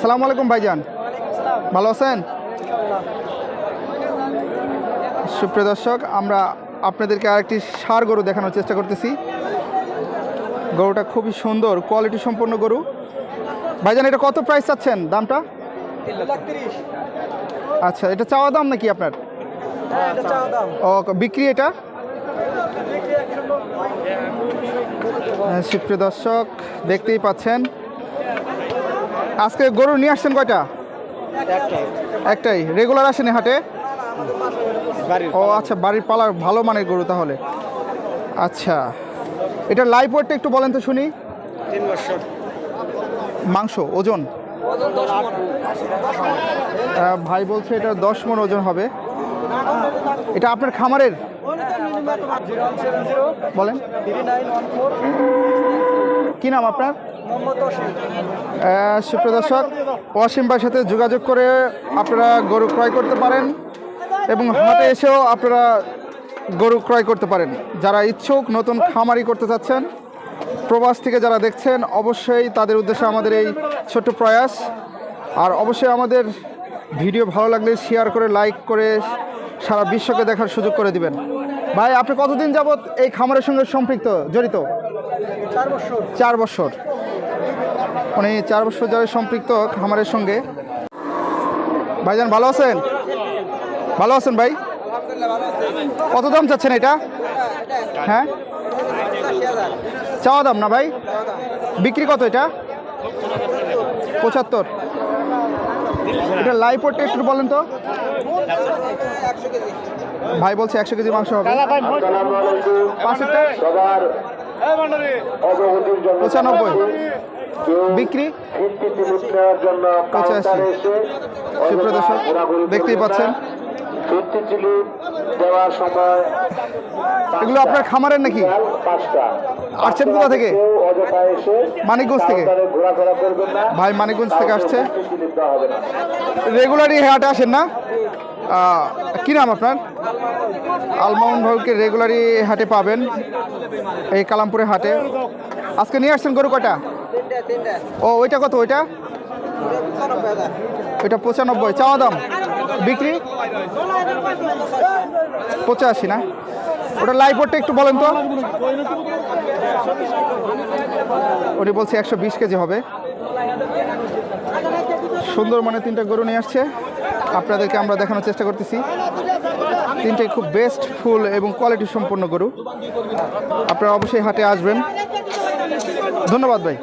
সালাম আলাইকুম ভাইজান। ভালো আছেন? সুপ্রিয় দর্শক আমরা আপনাদেরকে আরেকটি সার গরু দেখানোর চেষ্টা করতেছি। গরুটা খুবই সুন্দর কোয়ালিটি সম্পন্ন গরু। ভাইজান এটা কত প্রাইস চাচ্ছেন? দামটা? আচ্ছা এটা চাওয়া দাম নাকি আপনার? ও বিক্রি এটা? হ্যাঁ, সুপ্রিয় দর্শক দেখতেই পাচ্ছেন। আজকে গরু নিয়ে আসছেন কয়টা? একটাই। রেগুলার আসেনি হাটে? ও আচ্ছা বাড়ির পালার ভালো মানের গরু তাহলে। আচ্ছা। এটা লাইভ ওয়েটটা একটু বলেন তো শুনি। মাংস ওজন? ভাই বলছে এটা দশ মন ওজন হবে। এটা আপনার খামারের? বলেন। কি নাম আপনার? মোহাম্মদ অসীম। ভাইয়ের সাথে যোগাযোগ করে আপনারা গরু ক্রয় করতে পারেন এবং হাটে এসেও আপনারা গরু ক্রয় করতে পারেন। যারা ইচ্ছুক নতুন খামারি করতে চাচ্ছেন প্রবাস থেকে যারা দেখছেন অবশ্যই তাদের উদ্দেশ্যে আমাদের এই ছোট্ট প্রয়াস। আর অবশ্যই আমাদের ভিডিও ভালো লাগলে শেয়ার করে লাইক করে সারা বিশ্বকে দেখার সুযোগ করে দিবেন। ভাই আপনি কতদিন যাবত এই খামারের সঙ্গে সম্পৃক্ত জড়িত? চার বছর। উনি চার বছর যারা সম্পৃক্ত খামারের সঙ্গে। ভাইজান ভালো আছেন? ভালো আছেন ভাই? কত দাম চাচ্ছেন এটা? হ্যাঁ? চাওয়া দাম না ভাই? বিক্রি কত এটা? পঁচাত্তর। এটা লাইভ ওটা একটু বলেন তো। ভাই বলছে একশো কেজি মাংস হবে। জন্য পঁচানব্বই। বিক্রি? পঁচাশি। কাউন্টারে সুপ্রিয় দর্শক দেখতেই পাচ্ছেন। এগুলো আপনার খামারের নাকি? আসছেন কোথা থেকে? মানিকগঞ্জ থেকে? ভাই মানিকগঞ্জ থেকে আসছে। রেগুলারই হাটে আসেন না? কি নাম আপনার? আলমাউন ভাইকে রেগুলারই হাটে পাবেন, এই কালামপুরে হাটে। আজকে নিয়ে আসছেন গরু কটা ও, ওইটা কত, ওইটা? ওইটা পঁচানব্বই। চাওয়া দাম? বিক্রি? পঁচাশি না? ওটা লাইভ ওটা একটু বলেন তো। ওটি বলছে একশো বিশ কেজি হবে। সুন্দর মানে তিনটা গরু নিয়ে আসছে। আপনাদেরকে আমরা দেখানোর চেষ্টা করতেছি। তিনটে খুব বেস্ট ফুল এবং কোয়ালিটি সম্পন্ন গরু। আপনারা অবশ্যই হাটে আসবেন। ধন্যবাদ ভাই।